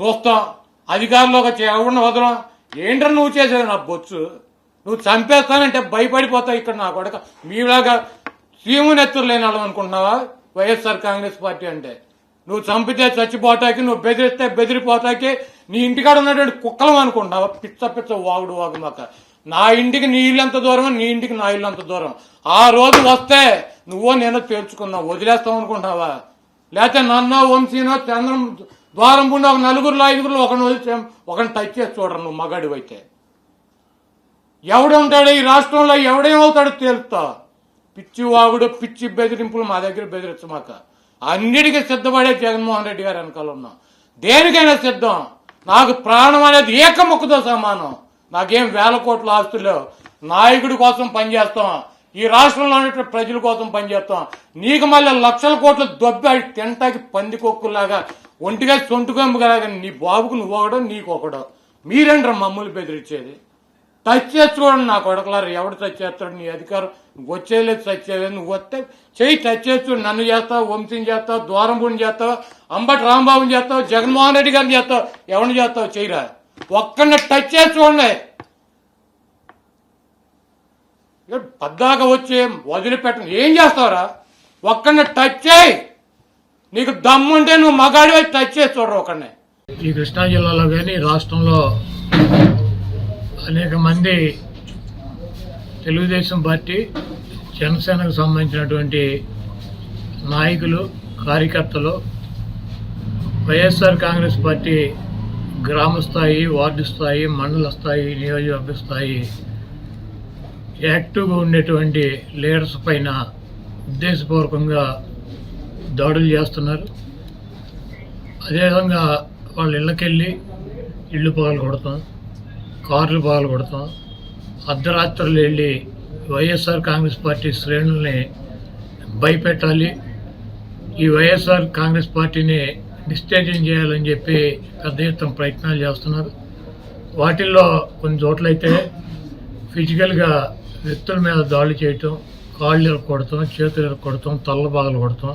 చూస్తాం. అధికారంలోకి వచ్చి ఎవరిని వదలం? ఏంట్రా నువ్వు చేసేది? నా బొచ్చు. నువ్వు చంపేస్తానంటే భయపడిపోతావు ఇక్కడ నా కొడక. మీలాగా సీముని ఎత్తులు లేని వాళ్ళం అనుకుంటున్నావా? వైఎస్ఆర్ కాంగ్రెస్ పార్టీ అంటే. నువ్వు చంపితే చచ్చిపోతాకి నువ్వు బెదిరిస్తే బెదిరిపోతాకి నీ ఇంటికాడ ఉన్నటువంటి కుక్కలం అనుకుంటున్నావా? పిచ్చ పిచ్చ వాగుడు వాగుమాక నా ఇంటికి నీ ఇల్లు ఎంత దూరం నీ ఇంటికి నా ఇల్లు అంత దూరం. ఆ రోజు వస్తే నువ్వో నేను తేల్చుకున్నావు వదిలేస్తావు అనుకుంటున్నావా? లేకపోతే నన్నో వంశీనో చంద్రం ద్వారం పుండి ఒక నలుగురులో ఐదుగురులో ఒకరిని వదిలి ఒకరిని టచ్ చేసి చూడరు నువ్వు మగాడివి అయితే ఎవడుంటాడో ఈ రాష్ట్రంలో? ఎవడేమవుతాడో తేలుతా. పిచ్చి వాగుడు పిచ్చి బెదిరింపులు మా దగ్గర బెదిరించమాక. అన్నిటికీ సిద్ధపడే జగన్మోహన్ రెడ్డి గారు వెనకాల ఉన్నాం. దేనికైనా సిద్ధం. నాకు ప్రాణం అనేది ఏకముక్కుతో సమానం. నాకేం వేల కోట్ల ఆస్తులు నాయకుడి కోసం పనిచేస్తాం. ఈ రాష్ట్రంలో ఉన్నటువంటి ప్రజల కోసం పనిచేస్తాం. నీకు మళ్ళీ లక్షల కోట్ల దొబ్బి తింటాకి పందికొక్కులాగా ఒంటిగా సొంటుకొమ్మలాగా నీ బాబుకు నువ్వు ఒకడో నీకు ఒకడో. మీరేంట్రా మమ్మల్ని బెదిరించేది. టచ్ చేసి నా కొడకలారు ఎవడు టచ్ చేస్తాడు నీ అధికారం నువ్వు వచ్చేలేదు టచ్ చేయలేదు నువ్వు వస్తే చెయ్యి టచ్ చేస్తూ నన్ను చేస్తావు వంశీని చేస్తావు దూరంపూడిని చేస్తావు అంబటి రాంబాబుని చేస్తావు జగన్మోహన్ రెడ్డి గారిని చేస్తావు ఎవరిని చేస్తావు చెయ్యరా. ఒక్కడిని టచ్ చేసుకోండి చూడండి పద్దాక వచ్చి వదిలిపెట్టను. ఏం చేస్తావురా? ఒక్కడిని టచ్ చేయి. నీకు దమ్ముంటే నువ్వు మగాడివై టచ్ చేసి చూడరు ఒకనే ఈ కృష్ణా జిల్లాలో కానీ రాష్ట్రంలో అనేక మంది తెలుగుదేశం పార్టీ జనసేనకు సంబంధించినటువంటి నాయకులు కార్యకర్తలు వైఎస్ఆర్ కాంగ్రెస్ పార్టీ గ్రామ స్థాయి వార్డు స్థాయి మండల స్థాయి నియోజకవర్గ స్థాయి యాక్టివ్గా ఉండేటువంటి లీడర్స్ పైన ఉద్దేశపూర్వకంగా దాడులు చేస్తున్నారు. అదేవిధంగా వాళ్ళ ఇళ్ళకెళ్ళి ఇళ్ళు పగలు కొడతాం కార్లు పగలు కొడతాం అర్ధరాత్రులు వెళ్ళి వైఎస్ఆర్ కాంగ్రెస్ పార్టీ శ్రేణుల్ని భయపెట్టాలి ఈ వైఎస్ఆర్ కాంగ్రెస్ పార్టీని డిస్టేజింగ్ చేయాలని చెప్పి పెద్ద ఎత్తున ప్రయత్నాలు చేస్తున్నారు. వాటిల్లో కొన్ని చోట్లయితే ఫిజికల్గా వ్యక్తుల మీద దాడి చేయటం కాళ్ళు కొడతాం చేతులు కొడతాం తల్ల బాగలు కొడతాం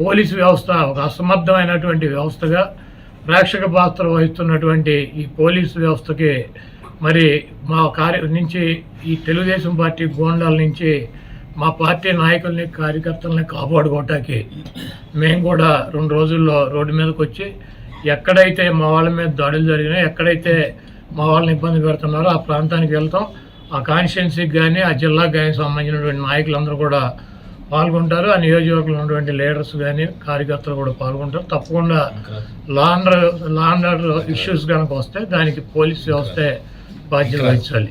పోలీసు వ్యవస్థ ఒక అసమర్థమైనటువంటి వ్యవస్థగా ప్రేక్షక పాత్ర వహిస్తున్నటువంటి ఈ పోలీసు వ్యవస్థకి మరి మా కార్య నుంచి ఈ తెలుగుదేశం పార్టీ గోండాల నుంచి మా పార్టీ నాయకుల్ని కార్యకర్తల్ని కాపాడుకోవటానికి మేము కూడా రెండు రోజుల్లో రోడ్డు మీదకి వచ్చి ఎక్కడైతే మా వాళ్ళ మీద దాడులు జరిగినాయో ఎక్కడైతే మా వాళ్ళని ఇబ్బంది పెడుతున్నారో ఆ ప్రాంతానికి వెళ్తాం. ఆ కాన్స్టిట్యున్సీకి కానీ ఆ జిల్లాకు కానీ సంబంధించినటువంటి నాయకులందరూ కూడా పాల్గొంటారు. ఆ నియోజకవర్గంలో ఉన్నటువంటి లీడర్స్ కానీ కార్యకర్తలు కూడా పాల్గొంటారు. తప్పకుండా లాండర్ లాండర్ ఇష్యూస్ కనుక వస్తే దానికి పోలీస్ వ్యవస్థ బాధ్యత వహించాలి.